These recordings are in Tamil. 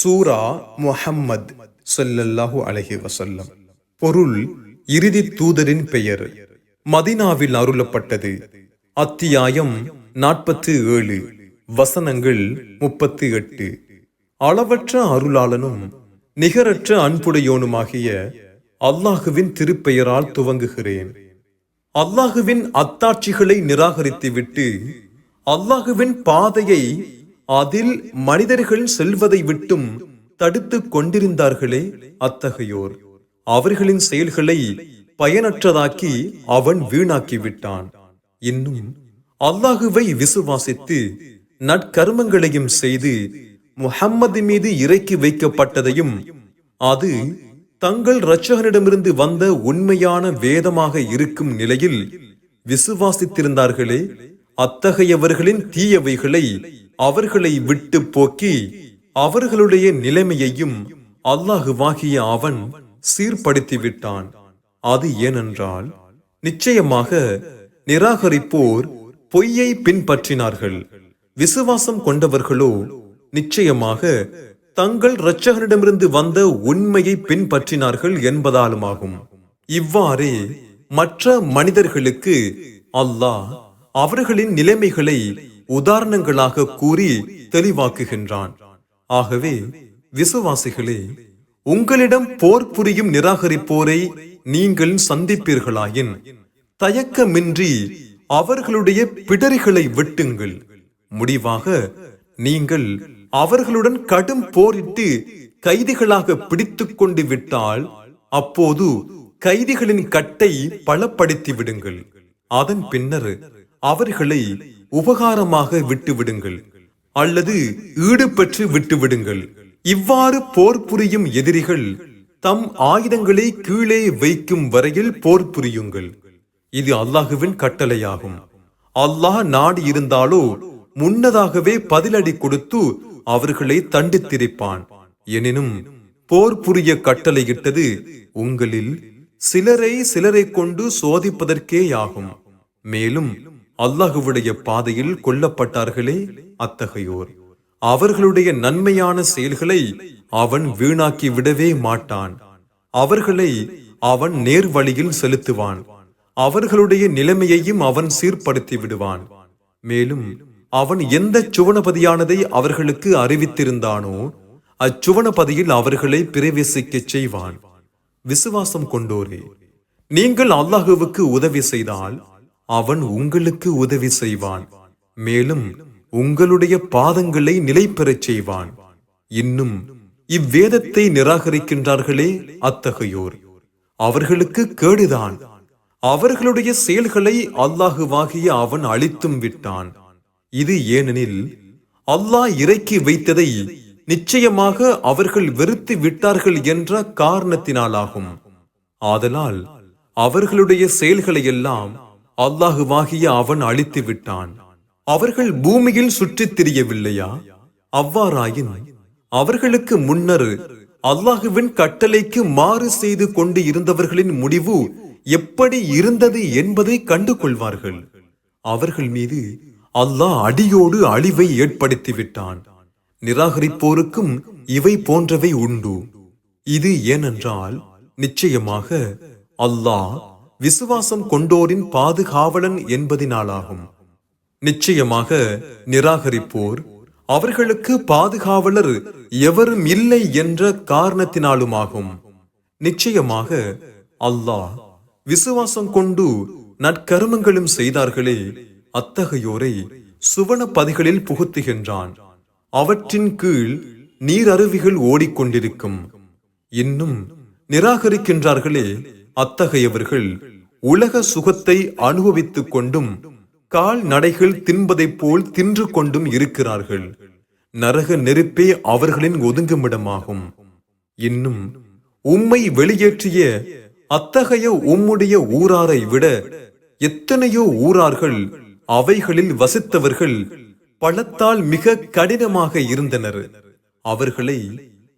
சூரா முஹம்மத் சொல்லல்லாஹு அலஹி வசல்லம் பொருள் இறுதி தூதரின் பெயர். மதினாவில் அருளப்பட்டது. அத்தியாயம் நாற்பத்தி ஏழு வசனங்கள் முப்பத்தி எட்டு அளவற்ற அருளாளனும் நிகரற்ற அன்புடையோனுமாகிய அல்லாஹுவின் திருப்பெயரால் துவங்குகிறேன். அல்லாஹுவின் அத்தாட்சிகளை நிராகரித்துவிட்டு அல்லாஹுவின் பாதையை அதில் மனிதர்கள் செல்வதை விட்டும் தடுத்துக் கொண்டிருந்தார்களே அத்தகையோர். அவர்களின் செயல்களை பயனற்றதாக்கி அவன் வீணாக்கி விட்டான் இன்னும் அல்லாஹுவை விசுவாசித்து நற்கர்மங்களையும் செய்து முஹம்மது மீது இறக்கி வைக்கப்பட்டதையும் அது தங்கள் இரட்சகனிடமிருந்து வந்த உண்மையான வேதமாக இருக்கும் நிலையில் விசுவாசித்திருந்தார்களே அத்தகையவர்களின் தீயவைகளை அவர்களை விட்டு போக்கி அவர்களுடைய நிலைமையையும் அல்லாஹுவாகிய அவன் சீர்படுத்தி விட்டான் அது ஏனென்றால் நிச்சயமாக நிராகரிப்போர் பொய்யை பின்பற்றினார்கள். விசுவாசம் கொண்டவர்களோ நிச்சயமாக தங்கள் இரட்சகனிடமிருந்து வந்த உண்மையை பின்பற்றினார்கள் என்பதாலுமாகும். இவ்வாறே மற்ற மனிதர்களுக்கு அல்லாஹ் அவர்களின் நிலைமைகளை உதாரணங்களாக கூறி தெளிவாக்குகின்றான். ஆகவே விசுவாசிகளே உங்களிடம் போர் புரியும் நிராகரிப்போரை நீங்கள் சந்திப்பீர்களாயின் தயக்கமின்றி அவர்களுடைய பிடரிகளை வெட்டுங்கள். முடிவாக நீங்கள் அவர்களுடன் கடும் போரிட்டு கைதிகளாக பிடித்துக்கொண்டு விட்டால் அப்போது கைதிகளின் கட்டை பலப்படுத்தி விடுங்கள் அதன் பின்னர் அவர்களை உபகாரமாக விட்டுவிடுங்கள் அல்லது ஈடுபெற்று விட்டுவிடுங்கள். இவ்வாறு போர் புரியும் எதிரிகள் தம் ஆயுதங்களை கீழே வைக்கும் வரையில் போர் புரியுங்கள். இது அல்லாஹுவின் கட்டளையாகும். அல்லாஹ் நாடி இருந்தாலோ முன்னதாகவே பதிலடி கொடுத்து அவர்களை தண்டித்திருப்பான். எனினும் போர் புரிய கட்டளையிட்டது உங்களில் சிலரை சிலரை கொண்டு சோதிப்பதற்கேயாகும். மேலும் அல்லாஹுவுடைய பாதையில் கொல்லப்பட்டார்களே அத்தகையோர். அவர்களுடைய நன்மையான செயல்களை அவன் வீணாக்கி விடவே மாட்டான். அவர்களை அவன் நேர் வழியில் செலுத்துவான். அவர்களுடைய நிலைமையையும் அவன் சீர்படுத்தி விடுவான். மேலும் அவன் எந்த சுவனபதியானதை அவர்களுக்கு அறிவித்திருந்தானோ அச்சுவனபதியில் அவர்களை பிரவேசிக்கச் செய்வான். விசுவாசம் கொண்டோரே நீங்கள் அல்லாஹுவுக்கு உதவி செய்தால் அவன் உங்களுக்கு உதவி செய்வான். மேலும் உங்களுடைய பாதங்களை நிலை பெறச் செய்வான். இன்னும் இவ்வேதத்தை நிராகரிக்கின்றார்களே அத்தகையோர். அவர்களுக்கு கேடுதான். அவர்களுடைய செயல்களை அல்லாஹுவாகிய அவன் அழித்தும் விட்டான். இது ஏனெனில் அல்லாஹ் இறக்கி வைத்ததை நிச்சயமாக அவர்கள் வெறுத்து விட்டார்கள் என்ற காரணத்தினாலாகும். ஆதலால் அவர்களுடைய செயல்களை எல்லாம் அல்லாஹுவாகிய அவன் அழித்து விட்டான். அவர்கள் பூமியில் சுற்றித் திரியவில்லையா? அவ்வாறாயின் அவர்களுக்கு முன்னர் அல்லாஹுவின் கட்டளைக்கு மாறு செய்து கொண்டு இருந்தவர்களின் முடிவு எப்படி இருந்தது என்பதை கண்டு கொள்வார்கள் அவர்கள் மீது அல்லாஹ் அடியோடு அழிவை ஏற்படுத்தி விட்டான் நிராகரிப்போருக்கும் இவை போன்றவை உண்டு. இது ஏனென்றால் நிச்சயமாக அல்லாஹ் விசுவாசம் கொண்டோரின் பாதுகாவலன் என்பதினாலாகும். நிச்சயமாக நிராகரிப்போர் அவர்களுக்கு பாதுகாவலர் எவரும் இல்லை என்ற காரணத்தினாலுமாகும். நிச்சயமாக அல்லாஹ் விசுவாசம் கொண்டு நற்கருமங்களும் செய்தார்களே அத்தகையோரை சுவன பதிகளில் புகுத்துகின்றான். அவற்றின் கீழ் நீர் அருவிகள் ஓடிக்கொண்டிருக்கும். இன்னும் நிராகரிக்கின்றார்களே அத்தகையவர்கள் உலக சுகத்தை அனுபவித்துக் கொண்டும் கால்நடைகள் தின்பதைப் போல் தின்று கொண்டும் இருக்கிறார்கள். நரக நெருப்பே அவர்களின் ஒதுங்குமிடமாகும். இன்னும் உம்மை வெளியேற்றிய அத்தகைய உம்முடைய ஊராரை விட எத்தனையோ ஊரார்கள் அவைகளில் வசித்தவர்கள் பழத்தால் மிக கடினமாக இருந்தனர். அவர்களை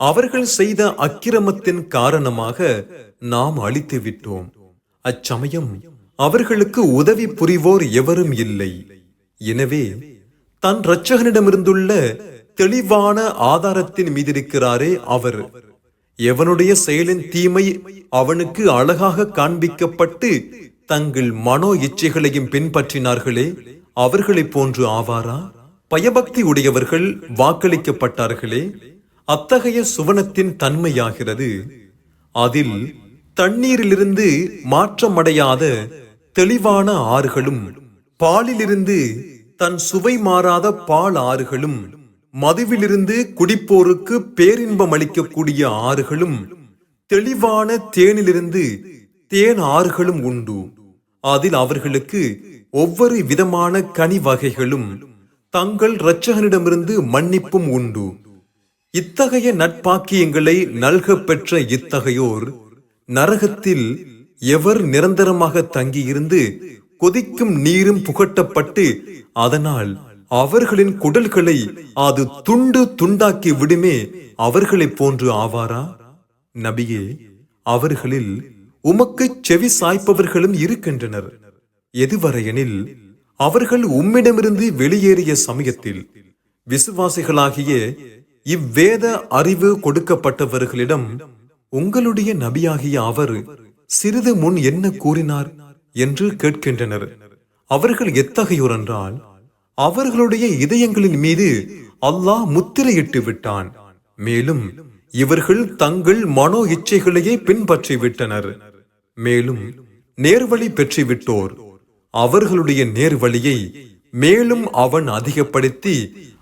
அவர்கள் செய்த அக்கிரமத்தின் காரணமாக நாம் அழித்து விட்டோம். அச்சமயம் அவர்களுக்கு உதவி புரிவோர் எவரும் இல்லை. எனவே தன் இரட்சகனிடமிருந்துள்ள தெளிவான ஆதாரத்தின் மீதிருக்கிறாரே அவர். எவனுடைய செயலின் தீமை அவனுக்கு அழகாக காண்பிக்கப்பட்டு தங்கள் மனோ இச்சைகளையும் பின்பற்றினார்களே அவர்களைப் போன்று ஆவாரா? பயபக்தி உடையவர்கள் வாக்களிக்கப்பட்டார்களே அத்தகைய சுவனத்தின் தன்மையாகிறது. அதில் தண்ணீரிலிருந்து மாற்றமடையாத தெளிவான ஆறுகளும் பாலிலிருந்து தன் சுவை மாறாத பால் ஆறுகளும் மதுவிலிருந்து குடிப்போருக்கு பேரின்பம் அளிக்கக்கூடிய ஆறுகளும் தெளிவான தேனிலிருந்து தேன் ஆறுகளும் உண்டு. அதில் அவர்களுக்கு ஒவ்வொரு விதமான கனி வகைகளும் தங்கள் இரட்சகனிடமிருந்து மன்னிப்பும் உண்டு. இத்தகைய நட்பாக்கியங்களை நல்க பெற்ற இத்தகையோர் நரகத்தில் எவர் நிரந்தரமாக தங்கியிருந்து கொதிக்கும் நீரும் புகட்டப்பட்டு அதனால் அவர்களின் குடல்களை அது துண்டு துண்டாக்கி விடுமே அவர்களைப் போன்று ஆவாரா? நபியே அவர்களில் உமக்கு செவி சாய்ப்பவர்களும் இருக்கின்றனர். எதுவரையெனில் அவர்கள் உம்மிடமிருந்து வெளியேறிய சமயத்தில் விசுவாசிகளாகிய இவ்வேத அறிவு கொடுக்கப்பட்டவர்களிடம் உங்களுடைய நபியாகிய அவர் சிறிது முன் என்ன கூறினார் என்று கேட்கின்றனர். அவர்கள் எத்தகையோர் என்றால் அவர்களுடைய இதயங்களின் மீது அல்லாஹ் முத்திரையிட்டு விட்டான். மேலும் இவர்கள் தங்கள் மனோ இச்சைகளையே பின்பற்றி விட்டனர் மேலும் நேர்வழி பெற்றுவிட்டோர். அவர்களுடைய நேர்வழியை மேலும் அவன் அதிகப்படுத்தி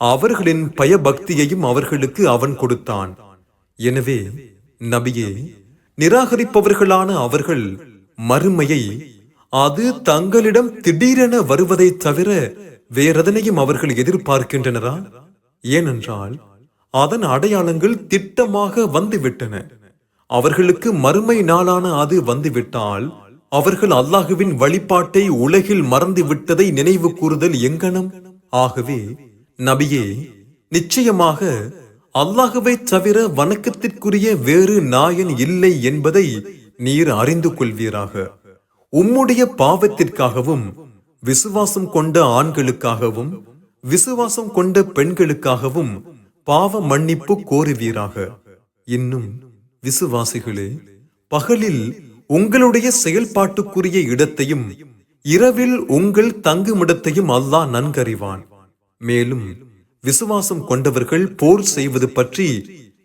அவர்களின் பயபக்தியையும் அவர்களுக்கு அவன் கொடுத்தான். எனவே நபியே நிராகரிப்பவர்களான அவர்கள் மறுமையை அது தங்களிடம் திடீரென வருவதைத் தவிர வேறெதனையும் அவர்கள் எதிர்பார்க்கின்றனரா? ஏனென்றால் அதன் அடையாளங்கள் திட்டமாக வந்துவிட்டன. அவர்களுக்கு மறுமை நாளான அது வந்துவிட்டால் அவர்கள் அல்லாஹுவின் வழிபாட்டை உலகில் மறந்து விட்டதை நினைவு கூறுதல் எங்கனம்? ஆகவே நபியே நிச்சயமாக அல்லாஹுவை தவிர வணக்கத்திற்குரிய வேறு நாயன் இல்லை என்பதை நீர் அறிந்து கொள்வீராக. உம்முடைய பாவத்திற்காகவும் விசுவாசம் கொண்ட ஆண்களுக்காகவும் விசுவாசம் கொண்ட பெண்களுக்காகவும் பாவ மன்னிப்பு கோருவீராக. இன்னும் விசுவாசிகளே பகலில் உங்களுடைய செயல்பாட்டுக்குரிய இடத்தையும் இரவில் உங்கள் தங்குமிடத்தையும் அல்லாஹ் நன்கறிவான். மேலும் விசுவாசம் கொண்டவர்கள் போர் செய்வது பற்றி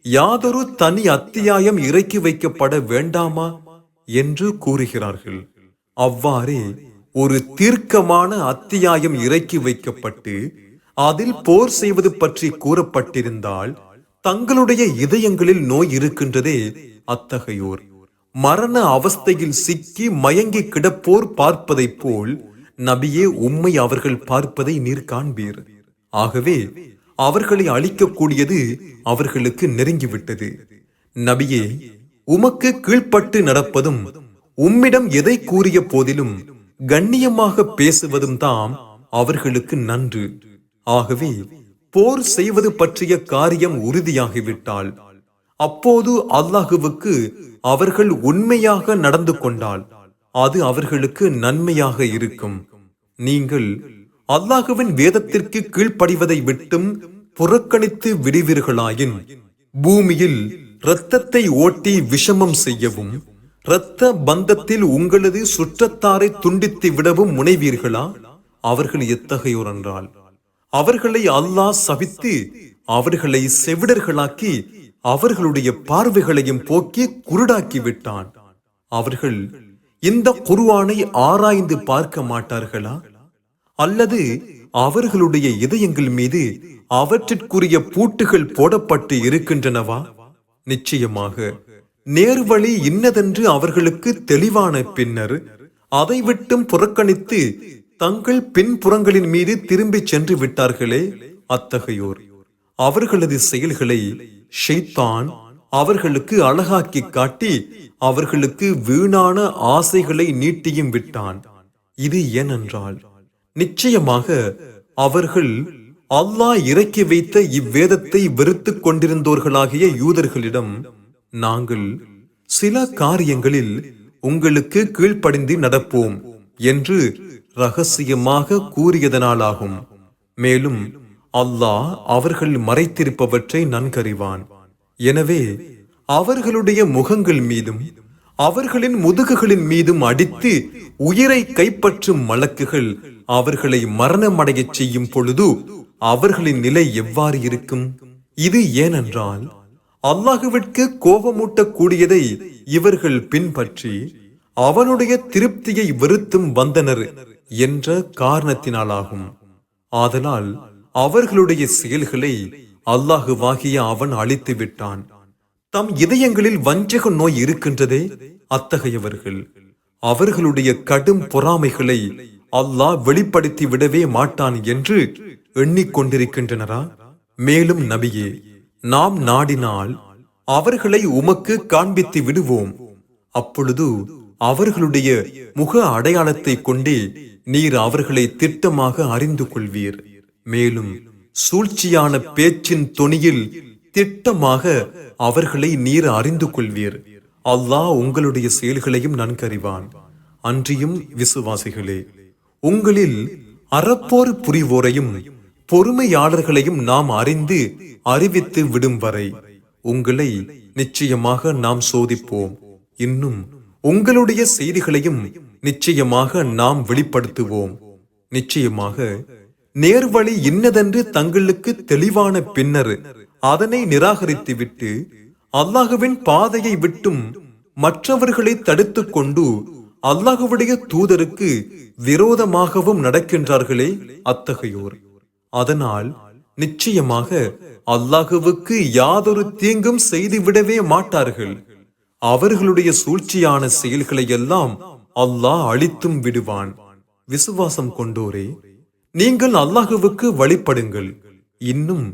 யாதொரு தனி அத்தியாயம் இறக்கி வைக்கப்பட வேண்டாமா என்று கூறுகிறார்கள். அவ்வாறே ஒரு தீர்க்கமான அத்தியாயம் இறக்கி வைக்கப்பட்டு அதில் போர் செய்வது பற்றி கூறப்பட்டிருந்தால் தங்களுடைய இதயங்களில் நோய் இருக்கின்றதே அத்தகையோர். மரண அவஸ்தையில் சிக்கி மயங்கி கிடப்போர் பார்ப்பதைப் போல் நபியே உம்மை அவர்கள் பார்ப்பதை நீர் காண்பீர். ஆகவே அவர்களை அழிக்கக்கூடியது அவர்களுக்கு நெருங்கிவிட்டது. நபியே உமக்கு கீழ்ப்பட்டு நடப்பதும் உம்மிடம் எதை கூறிய போதிலும் கண்ணியமாக பேசுவதும் தாம் அவர்களுக்கு நன்று. ஆகவே போர் செய்வது பற்றிய காரியம் உறுதியாகிவிட்டால் அப்போது அல்லாஹுவுக்கு அவர்கள் உண்மையாக நடந்து கொண்டால் அது அவர்களுக்கு நன்மையாக இருக்கும். நீங்கள் அல்லாஹுவின் வேதத்திற்கு கீழ்ப்படிவதை விட்டும் புறக்கணித்து விடுவீர்களாயின் பூமியில் இரத்தத்தை ஓட்டி விஷமம் செய்யவும் இரத்த பந்தத்தில் உங்களது சுற்றத்தாரை துண்டித்து விடவும் முனைவீர்களா? அவர்கள் எத்தகையோர் என்றால் அவர்களை அல்லாஹ் சபித்து அவர்களை செவிடர்களாக்கி அவர்களுடைய பார்வைகளையும் போக்கி குருடாக்கி விட்டான். அவர்கள் இந்த குருவானை ஆராய்ந்து பார்க்க மாட்டார்களா? அல்லது அவர்களுடைய இதயங்கள் மீது அவற்றிற்குரிய பூட்டுகள் போடப்பட்டு இருக்கின்றனவா? நிச்சயமாக. நேர்வழி இன்னதென்று அவர்களுக்கு தெளிவான பின்னர் அதை விட்டும் புறக்கணித்து தங்கள் பின்புறங்களின் மீது திரும்பிச் சென்று விட்டார்களே அத்தகையோர். அவர்களது செயல்களை ஷெய்தான் அவர்களுக்கு அழகாக்கி காட்டி அவர்களுக்கு வீணான ஆசைகளை நீட்டியும் விட்டான். இது ஏனென்றால் நிச்சயமாக அவர்கள் அல்லாஹ் இறக்கி வைத்த இவ்வேதத்தை வெறுத்துக் கொண்டிருந்தோர்களாகிய யூதர்களிடம் நாங்கள் சில காரியங்களில் உங்களுக்கு கீழ்ப்படிந்து நடப்போம் என்று ரகசியமாக கூறியதனாலாகும். மேலும் அல்லாஹ் அவர்கள் மறைத்திருப்பவற்றை நன்கறிவான். எனவே அவர்களுடைய முகங்கள் மீதும் அவர்களின் முதுகுகளின் மீதும் அடித்து உயிரை கைப்பற்றும் மலக்குகள் அவர்களை மரணமடையச் செய்யும் பொழுது அவர்களின் நிலை எவ்வாறு இருக்கும்? இது ஏனென்றால் அல்லாஹுவிற்கு கோபமூட்டக்கூடியதை இவர்கள் பின்பற்றி அவனுடைய திருப்தியை வெறுத்தும் வந்தனர் என்ற காரணத்தினாலாகும். ஆதலால் அவர்களுடைய செயல்களை அல்லாஹுவாகிய அவன் அழித்து விட்டான் தம் இதயங்களில் வஞ்சக நோய் இருக்கின்றதே அத்தகையவர்கள். அவர்களுடைய கடும் பொறாமைகளை அல்லாஹ் வெளிப்படுத்தி விடவே மாட்டான் என்று எண்ணிக்கொண்டிருக்கின்றனரா? மேலும் நபியே நாம் நாடினால் அவர்களை உமக்கு காண்பித்து விடுவோம். அப்பொழுது அவர்களுடைய முக அடையாளத்தை கொண்டே நீர் அவர்களை திட்டமாக அறிந்து கொள்வீர். மேலும் சூழ்ச்சியான பேச்சின் தொனியில் திட்டமாக அவர்களை நீர் அறிந்து கொள்வீர். அல்லாஹ் உங்களுடைய செயல்களையும் நன்கறிவான். அன்றியும் விசுவாசிகளே உங்களில் அறப்போர் புரிவோரையும் பொறுமையாளர்களையும் நாம் அறிந்து அறிவித்து விடும் வரை உங்களை நிச்சயமாக நாம் சோதிப்போம். இன்னும் உங்களுடைய செய்திகளையும் நிச்சயமாக நாம் வெளிப்படுத்துவோம். நிச்சயமாக நேர்வழி இன்னதென்று தங்களுக்கு தெளிவான பின்னர் அதனை நிராகரித்துவிட்டு அல்லாஹுவின் பாதையை விட்டும் மற்றவர்களை தடுத்து கொண்டு அல்லாஹுவுடைய தூதருக்கு விரோதமாகவும் நடக்கின்றார்களே அத்தகையோர். அதனால் நிச்சயமாக அல்லாஹுவுக்கு யாதொரு தீங்கும் செய்துவிடவே மாட்டார்கள். அவர்களுடைய சூழ்ச்சியான செயல்களை எல்லாம் அல்லாஹ் அழித்தும் விடுவான். விசுவாசம் கொண்டோரே நீங்கள் அல்லாஹுவுக்கு வழிபடுங்கள். இன்னும்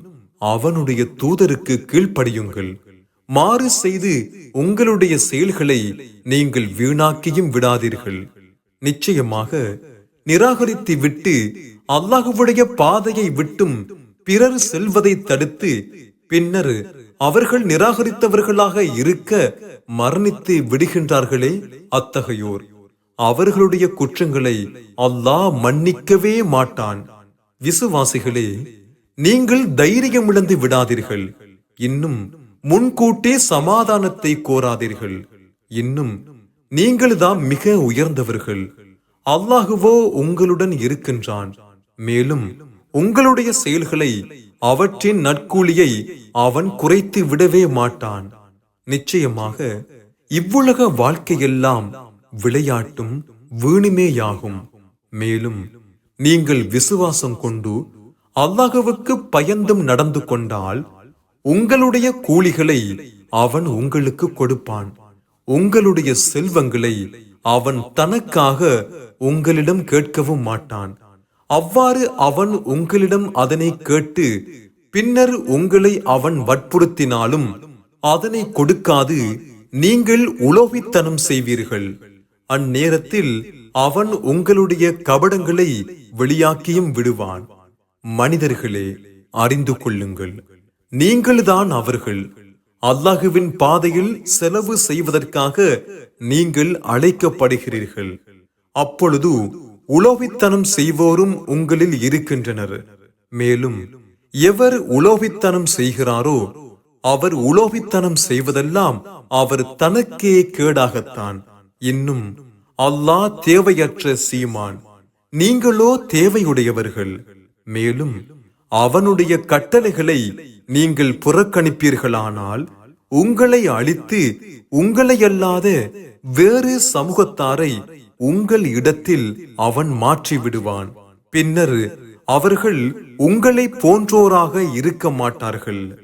அவனுடைய தூதருக்கு கீழ்ப்படியுங்கள். மாறு செய்து உங்களுடைய செயல்களை நீங்கள் வீணாக்கியும் விடாதீர்கள். நிச்சயமாக நிராகரித்து விட்டு அல்லாஹுவுடைய பாதையை விட்டும் பிறர் செல்வதை தடுத்து பின்னர் அவர்கள் நிராகரித்தவர்களாக இருக்க மரணித்து விடுகின்றார்களே அத்தகையோர். அவர்களுடைய குற்றங்களை அல்லாஹ் மன்னிக்கவே மாட்டான். விசுவாசிகளே நீங்கள் தைரியம் இழந்து விடாதீர்கள். இன்னும் முன்கூட்டே சமாதானத்தை கோராதீர்கள். இன்னும் நீங்கள்தான் மிக உயர்ந்தவர்கள். அல்லாஹுவோ உங்களுடன் இருக்கின்றான். மேலும் உங்களுடைய செயல்களை அவற்றின் நற்கூலியை அவன் குறைத்து விடவே மாட்டான். நிச்சயமாக இவ்வுலக வாழ்க்கையெல்லாம் விளையாட்டும் வீணுமேயாகும். மேலும் நீங்கள் விசுவாசம் கொண்டு அல்லாஹுவுக்கு பயந்தும் நடந்து கொண்டால் உங்களுடைய கூலிகளை அவன் உங்களுக்கு கொடுப்பான். உங்களுடைய செல்வங்களை அவன் தனக்காக உங்களிடம் கேட்கவும் மாட்டான். அவ்வாறு அவன் உங்களிடம் அதனை கேட்டு பின்னர் உங்களை அவன் வற்புறுத்தினாலும் அதனை கொடுக்காது நீங்கள் உலோகித்தனம் செய்வீர்கள். அந்நேரத்தில் அவன் உங்களுடைய கபடங்களை வெளியாக்கியும் விடுவான். மனிதர்களே அறிந்து கொள்ளுங்கள். நீங்கள்தான் அவர்கள். அல்லாஹுவின் பாதையில் செலவு செய்வதற்காக நீங்கள் அழைக்கப்படுகிறீர்கள். அப்பொழுது உலோவித்தனம் செய்வோரும் உங்களில் இருக்கின்றனர். மேலும் எவர் உலோவித்தனம் செய்கிறாரோ அவர் உலோவித்தனம் செய்வதெல்லாம் அவர் தனக்கே கேடாகத்தான். இன்னும் அல்லாஹ் தேவையற்ற சீமான். நீங்களோ தேவையுடையவர்கள். மேலும் அவனுடைய கட்டளைகளை நீங்கள் புறக்கணிப்பீர்களானால் உங்களை அழித்து உங்களை அல்லாத வேறு சமூகத்தாரை உங்கள் இடத்தில் அவன் மாற்றி விடுவான் பின்னர் அவர்கள் உங்களை போன்றோராக இருக்க மாட்டார்கள்.